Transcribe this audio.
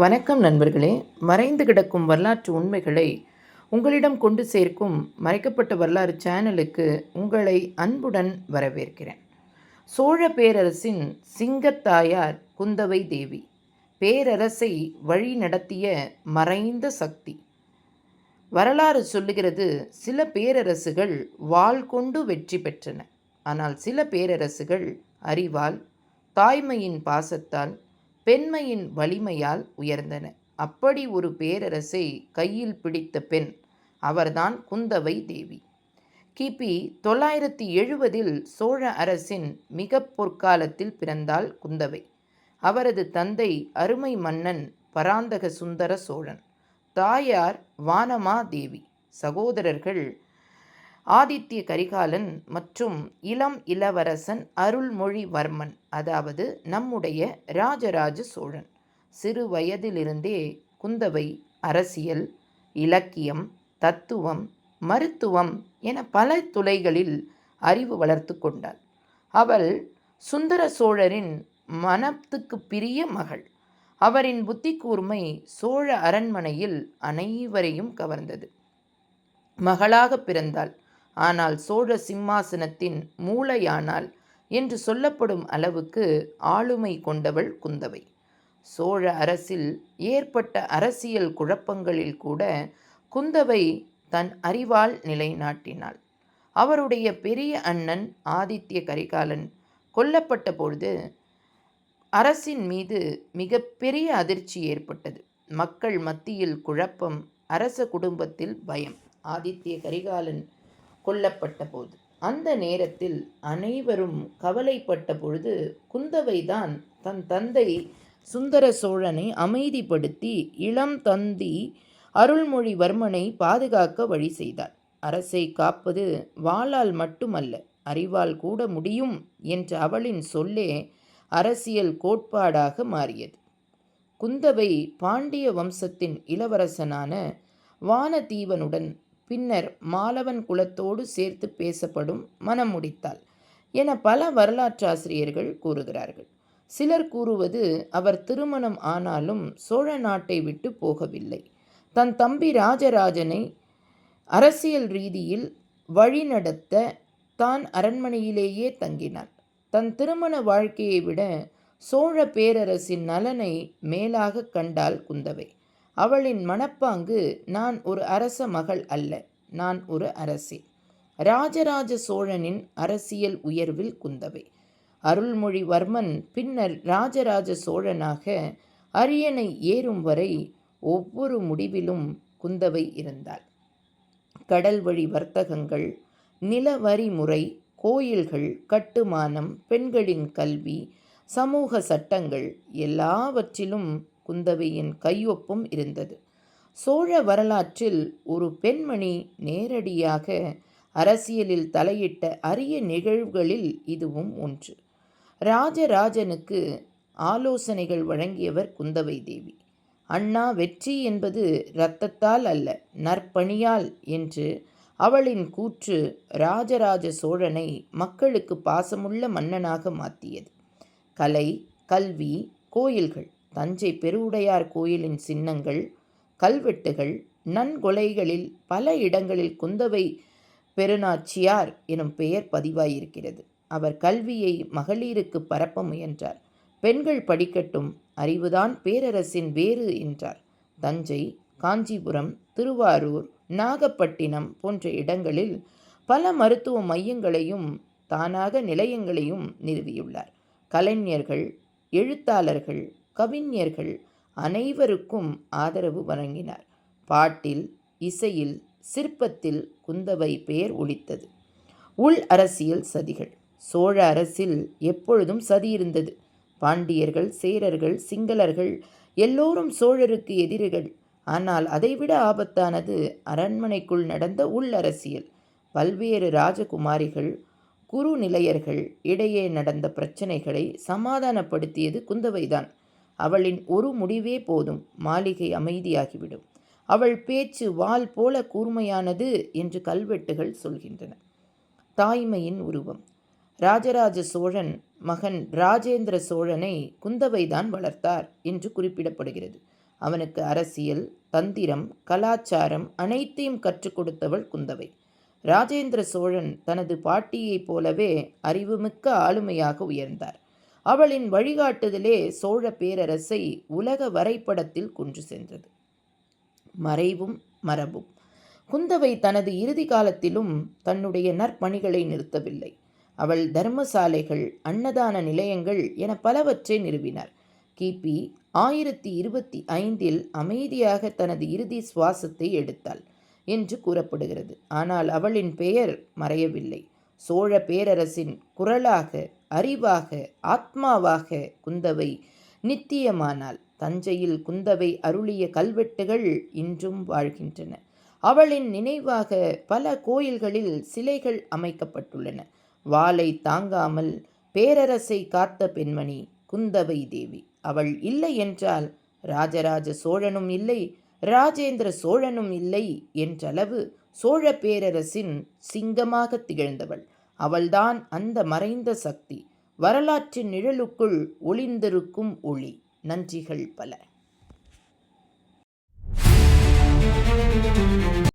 வணக்கம் நண்பர்களே. மறைந்து கிடக்கும் வரலாற்று உண்மைகளை உங்களிடம் கொண்டு சேர்க்கும் மறைக்கப்பட்ட வரலாறு சேனலுக்கு உங்களை அன்புடன் வரவேற்கிறேன். சோழ பேரரசின் சிங்கத்தாயார் குந்தவை தேவி பேரரசை வழி நடத்திய மறைந்த சக்தி. வரலாறு சொல்லுகிறது சில பேரரசுகள் வாள் கொண்டு வெற்றி பெற்றன. ஆனால் சில பேரரசுகள் அறிவால் தாய்மையின் பாசத்தால் பெண்மையின் வலிமையால் உயர்ந்தன. அப்படி ஒரு பேரரசை கையில் பிடித்த பெண் அவர்தான் குந்தவை தேவி. கிபி தொள்ளாயிரத்தி எழுபதில் சோழ அரசின் மிக பொற்காலத்தில் பிறந்தாள் குந்தவை. அவரது தந்தை அருமை மன்னன் பராந்தக சுந்தர சோழன். தாயார் வானமா தேவி. சகோதரர்கள் ஆதித்ய கரிகாலன் மற்றும் இளம் இளவரசன் அருள்மொழிவர்மன் அதாவது நம்முடைய ராஜராஜ சோழன். சிறு வயதிலிருந்தே குந்தவை அரசியல் இலக்கியம் தத்துவம் மருத்துவம் என பல துறைகளில் அறிவு வளர்த்து கொண்டாள். அவள் சுந்தர சோழரின் மனத்துக்கு பிரிய மகள். அவரின் புத்தி கூர்மை சோழ அரண்மனையில் அனைவரையும் கவர்ந்தது. மகளாக பிறந்தாள். ஆனால் சோழ சிம்மாசனத்தின் மூளையானால் என்று சொல்லப்படும் அளவுக்கு ஆளுமை கொண்டவள் குந்தவை. சோழ அரசில் ஏற்பட்ட அரசியல் குழப்பங்களில் கூட குந்தவை தன் அறிவால் நிலைநாட்டினாள். அவருடைய பெரிய அண்ணன் ஆதித்ய கரிகாலன் கொல்லப்பட்ட பொழுது அரசின் மீது மிகப்பெரிய அதிர்ச்சி ஏற்பட்டது. மக்கள் மத்தியில் குழப்பம் அரச குடும்பத்தில் பயம். ஆதித்ய கரிகாலன் கொல்லப்பட்ட போது அந்த நேரத்தில் அனைவரும் கவலைப்பட்ட பொழுது குந்தவைதான் தன் தந்தை சுந்தர சோழனை அமைதிப்படுத்தி இளம் தந்தி அருள்மொழிவர்மனை பாதுகாக்க வழி செய்தார். அரசை காப்பது வாளால் மட்டுமல்ல அறிவால் கூட முடியும் என்ற அவளின் சொல்லே அரசியல் கோட்பாடாக மாறியது. குந்தவை பாண்டிய வம்சத்தின் இளவரசனான வானதீவனுடன் பின்னர் மாலவன் குலத்தோடு சேர்த்து பேசப்படும் மனம் முடித்தாள் என பல வரலாற்றாசிரியர்கள் கூறுகிறார்கள். சிலர் கூறுவது அவர் திருமணம் ஆனாலும் சோழ நாட்டை விட்டு போகவில்லை. தன் தம்பி ராஜராஜனை அரசியல் ரீதியில் வழிநடத்த தான் அரண்மனையிலேயே தங்கினாள் தன் திருமண வாழ்க்கையை விட சோழ பேரரசின் நலனை மேலாக கண்டாள் குந்தவை. அவளின் மனப்பாங்கு நான் ஒரு அரச மகள் அல்ல நான் ஒரு அரசி. ராஜராஜ சோழனின் அரசியல் உயர்வில் குந்தவை. அருள்மொழிவர்மன் பின்னர் ராஜராஜ சோழனாக அரியணை ஏறும் வரை ஒவ்வொரு முடிவிலும் குந்தவை இருந்தாள். கடல் வழி வர்த்தகங்கள் நிலவரி முறை கோயில்கள் கட்டுமானம் பெண்களின் கல்வி சமூக சட்டங்கள் எல்லாவற்றிலும் குந்தவையின் கையொப்பம் இருந்தது. சோழ வரலாற்றில் ஒரு பெண்மணி நேரடியாக அரசியலில் தலையிட்ட அரிய நிகழ்வுகளில் இதுவும் ஒன்று. ராஜராஜனுக்கு ஆலோசனைகள் வழங்கியவர் குந்தவை தேவி. அண்ணா வெற்றி என்பது இரத்தத்தால் அல்ல நற்பணியால் என்று அவளின் கூற்று ராஜராஜ சோழனை மக்களுக்கு பாசமுள்ள மன்னனாக மாற்றியது. கலை கல்வி கோயில்கள் தஞ்சை பெருவுடையார் கோயிலின் சின்னங்கள் கல்வெட்டுகள் நன்கொலைகளில் பல இடங்களில் குந்தவை பெருநாச்சியார் எனும் பெயர் பதிவாயிருக்கிறது. அவர் கல்வியை மகளிருக்கு பரப்ப முயன்றார். பெண்கள் படிக்கட்டும் அறிவுதான் பேரரசின் வேறு என்றார். தஞ்சை காஞ்சிபுரம் திருவாரூர் நாகப்பட்டினம் போன்ற இடங்களில் பல மருத்துவ மையங்களையும் தானாக நிலையங்களையும் நிறுவியுள்ளார். கலைஞர்கள் எழுத்தாளர்கள் கவிஞர்கள் அனைவருக்கும் ஆதரவு வழங்கினார். பாட்டில் இசையில் சிற்பத்தில் குந்தவை பெயர் ஒழித்தது உள் அரசியல் சதிகள். சோழ அரசில் எப்பொழுதும் சதி இருந்தது. பாண்டியர்கள் சேரர்கள் சிங்களர்கள் எல்லோரும் சோழருக்கு எதிரிகள். ஆனால் அதைவிட ஆபத்தானது அரண்மனைக்குள் நடந்த உள் அரசியல். பல்வேறு ராஜகுமாரிகள் குரு நிலையர்கள் இடையே நடந்த பிரச்சனைகளை சமாதானப்படுத்தியது குந்தவைதான். அவளின் ஒரு முடிவே போதும். மாளிகை அமைதியாகிவிடும். அவள் பேச்சு வாள் போல கூர்மையானது என்று கல்வெட்டுகள் சொல்கின்றன. தாய்மையின் உருவம். ராஜராஜ சோழன் மகன் ராஜேந்திர சோழனை குந்தவைதான் வளர்த்தார் என்று குறிப்பிடப்படுகிறது. அவனுக்கு அரசியல் தந்திரம் கலாச்சாரம் அனைத்தையும் கற்றுக் கொடுத்தவள் குந்தவை. ராஜேந்திர சோழன் தனது பாட்டியைப் போலவே அறிவுமிக்க ஆளுமையாக உயர்ந்தார். அவளின் வழிகாட்டுதலே சோழ பேரரசை உலக வரைபடத்தில் குன்று சென்றது. மறைவும் மரபும். குந்தவை தனது இறுதி காலத்திலும் தன்னுடைய நற்பணிகளை நிறுத்தவில்லை. அவள் தர்மசாலைகள் அன்னதான நிலையங்கள் என பலவற்றை நிறுவினார். கிபி ஆயிரத்தி இருபத்தி ஐந்தில் அமைதியாக தனது இறுதி சுவாசத்தை எடுத்தாள் என்று கூறப்படுகிறது. ஆனால் அவளின் பெயர் மறையவில்லை. சோழ பேரரசின் குரலாக அறிவாக ஆத்மாவாக குந்தவை நித்தியமானாள். தஞ்சையில் குந்தவை அருளிய கல்வெட்டுகள் இன்றும் வாழ்கின்றன. அவளின் நினைவாக பல கோயில்களில் சிலைகள் அமைக்கப்பட்டுள்ளன. வாளை தாங்காமல் பேரரசை காத்த பெண்மணி குந்தவை தேவி. அவள் இல்லை என்றால் ராஜராஜ சோழனும் இல்லை ராஜேந்திர சோழனும் இல்லை என்றளவு சோழ பேரரசின் சிங்கமாக திகழ்ந்தவள். அவள்தான் அந்த மறைந்த சக்தி. வரலாற்றின் நிழலுக்குள் ஒளிந்திருக்கும் ஒளி. நன்றிகள் பல.